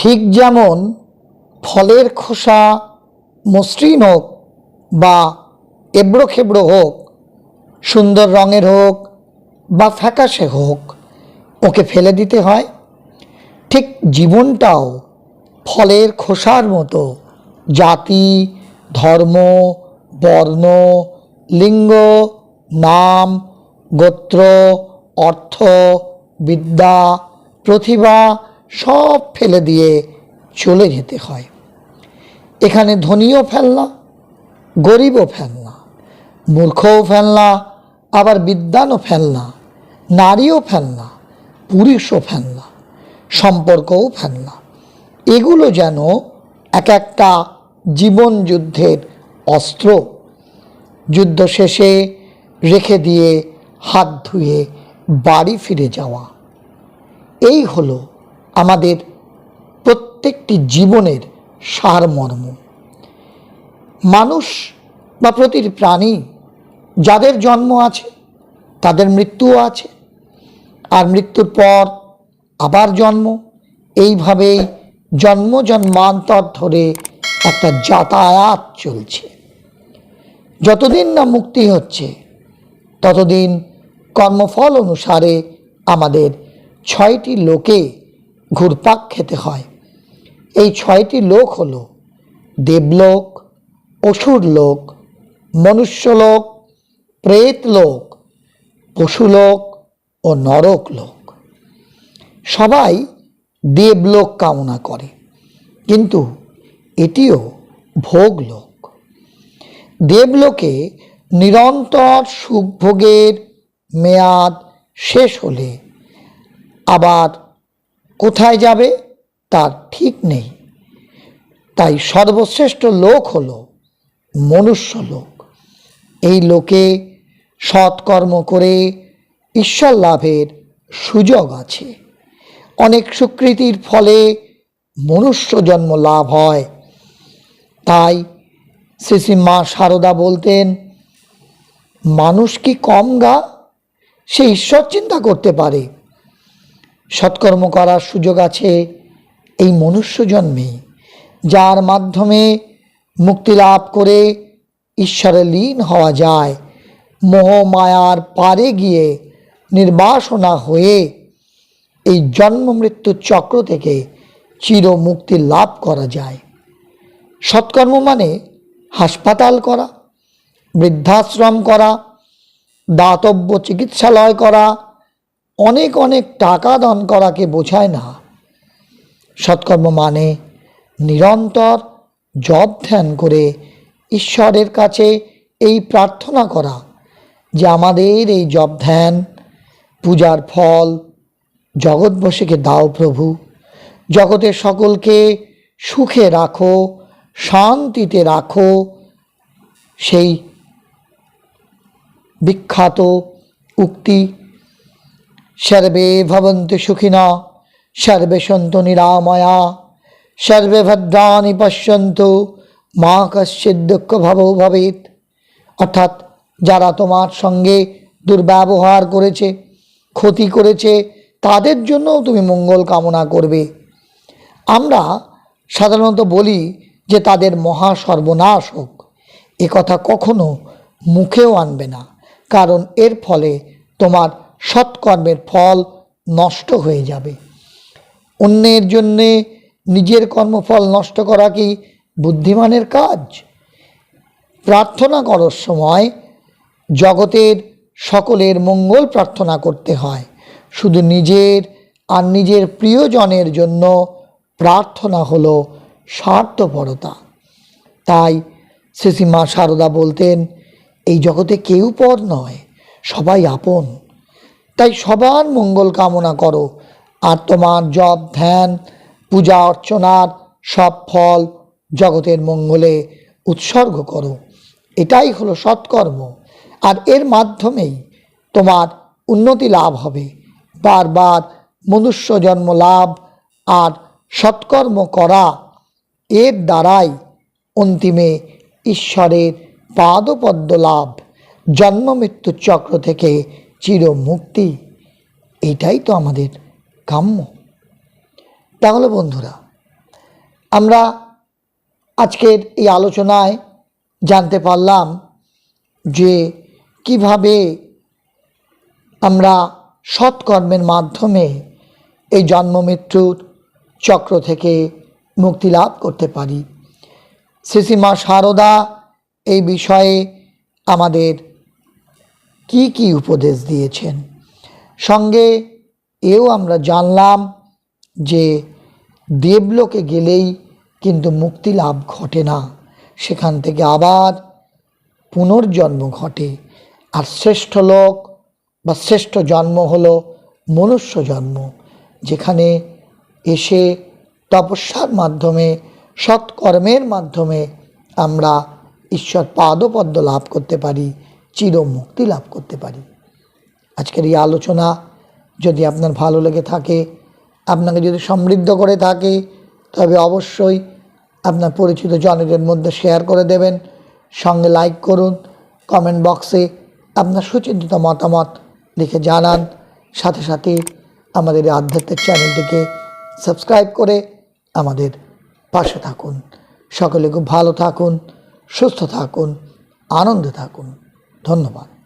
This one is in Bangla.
ঠিক যেমন ফলের খোসা মসৃণ হোক বা এবড়ো খেবড়ো হোক, সুন্দর রঙের হোক বা ফ্যাকাশে হোক, ওকে ফেলে দিতে হয়। ঠিক জীবনটাও ফলের খোসার মতো। জাতি, ধর্ম, বর্ণ, লিঙ্গ, নাম, গোত্র, অর্থ, বিদ্যা, প্রতিভা সব ফেলে দিয়ে চলে যেতে হয়। এখানে ধনীও ফেলনা, গরিবও ফেলনা, মূর্খও ফেলনা, আবার বিদ্যানও ফেলনা, নারীও ফেলনা, পুরুষও ফেলনা, সম্পর্কও ফেলনা। এগুলো যেন এক একটা জীবন যুদ্ধের অস্ত্র। যুদ্ধ শেষে রেখে দিয়ে হাত ধুয়ে বাড়ি ফিরে যাওয়া। এই হলো আমাদের প্রত্যেকটি জীবনের সারমর্ম। মানুষ বা প্রতিটি প্রাণী যাদের জন্ম আছে, তাদের মৃত্যুও আছে। আর মৃত্যুর পর আবার জন্ম। এইভাবেই জন্ম জন্মান্তর ধরে একটা যাতায়াত চলছে। যতদিন না মুক্তি হচ্ছে, ততদিন কর্মফল অনুসারে আমাদের ছয়টি লোকে ঘুরপাক খেতে হয়। এই ছয়টি লোক হল দেবলোক অসুর লোক মনুষ্যলোক প্রেত লোক পশুলোক ও নরক লোক সবাই দেবলোক কামনা করে, কিন্তু এটিও ভোগলোক। দেবলোকে নিরন্তর সুখভোগের মেয়াদ শেষ হলে আবার কোথায় যাবে তার ঠিক নেই। তাই সর্বশ্রেষ্ঠ লোক হল মনুষ্য লোক। এই লোকে সৎকর্ম করে ঈশ্বর লাভের সুযোগ আছে। অনেক স্বীকৃতির ফলে মনুষ্য জন্ম লাভ হয়। তাই শ্রী মা সারদা বলতেন, মানুষ কি কম গা? সে ঈশ্বর চিন্তা করতে পারে। সৎকর্ম করার সুযোগ আছে এই মনুষ্য জন্মে, যার মাধ্যমে মুক্তি লাভ করে ঈশ্বরে লীন হওয়া যায়, মোহ মায়ার পারে গিয়ে নির্বাসনা হয়ে এই জন্ম মৃত্যুর চক্র থেকে চির মুক্তি লাভ করা যায়। সৎকর্ম মানে হাসপাতাল করা, বৃদ্ধাশ্রম করা, দাতব্য চিকিৎসালয় করা অনেক অনেক টাকা দান করাকে বোঝায় না। সৎকর্ম মানে নিরন্তর জপ ধ্যান করে ঈশ্বরের কাছে এই প্রার্থনা করা যে আমাদের এই জপ ধ্যান, পূজার ফল জগৎবশীকে দাও প্রভু জগতের সকলকে সুখে রাখো, শান্তিতে রাখো, সেই বিখ্যাত উক্তি সর্বে ভবন্তু সুখিনা, সর্বে সন্তু নিরাময়া, সর্বে ভদ্রাণি পশ্যন্তু, মা কশ্চিৎ দুঃখ ভব ভবেত অর্থাৎ যারা তোমার সঙ্গে দুর্ব্যবহার করেছে, ক্ষতি করেছে, তাদের জন্যও তুমি মঙ্গল কামনা করবে। আমরা সাধারণত বলি যে তাদের মহা সর্বনাশ হোক, এ কথা কখনো মুখেও আনবে না, কারণ এর ফলে তোমার সৎকর্মের ফল নষ্ট হয়ে যাবে। অন্যের জন্যে নিজের কর্মফল নষ্ট করা কি বুদ্ধিমানের কাজ? প্রার্থনা করার সময় জগতের সকলের মঙ্গল প্রার্থনা করতে হয়। শুধু নিজের আর নিজের প্রিয়জনের জন্য প্রার্থনা হলো স্বার্থপরতা। তাই শ্রীমা সারদা বলতেন, এই জগতে কেউ পর নয়, সবাই আপন। তাই সবার মঙ্গল কামনা করো। আর তোমার জপ, ধ্যান, পূজা অর্চনার সব ফল জগতের মঙ্গলে উৎসর্গ করো। এটাই হলো সৎকর্ম। আর এর মাধ্যমেই তোমার উন্নতি লাভ হবে। বারবার মনুষ্য জন্ম লাভ আর সৎকর্ম করা এর দ্বারাই অন্তিমে ঈশ্বরের পাদপদ্ম লাভ। জন্ম মৃত্যুর চক্র থেকে চির মুক্তি এটাই তো আমাদের কাম্য। তাহলে বন্ধুরা, আমরা আজকের এই আলোচনায় জানতে পারলাম যে কীভাবে আমরা সৎকর্মের মাধ্যমে এই জন্ম মৃত্যুর চক্র থেকে মুক্তি লাভ করতে পারি। শ্রীশ্রীমা সারদা এই বিষয়ে আমাদের কি কি উপদেশ দিয়েছেন? সঙ্গে এও আমরা জানলাম যে দেবলোকে গেলেই কিন্তু মুক্তি লাভ ঘটে না। সেখান থেকে আবার পুনর্জন্ম ঘটে। আর শ্রেষ্ঠ লোক বা শ্রেষ্ঠ জন্ম হলো মনুষ্য জন্ম, যেখানে এসে তপস্যার মাধ্যমে, সৎকর্মের মাধ্যমে আমরা ঈশ্বর পাদপদ্ম লাভ করতে পারি। চির মুক্তি লাভ করতে পারি। আজকের এই আলোচনা যদি আপনার ভালো লেগে থাকে, আপনাকে যদি সমৃদ্ধ করে থাকে, তবে অবশ্যই আপনার পরিচিত জনের মধ্যে শেয়ার করে দেবেন, সঙ্গে লাইক করুন কমেন্ট বক্সে আপনার সুচিন্তিত মতামত লিখে জানান। সাথে সাথে আমাদের এই আধ্যাত্মিক চ্যানেলটিকে সাবস্ক্রাইব করে আমাদের পাশে থাকুন। সকলে খুব ভালো থাকুন, সুস্থ থাকুন, আনন্দে থাকুন। ধন্যবাদ।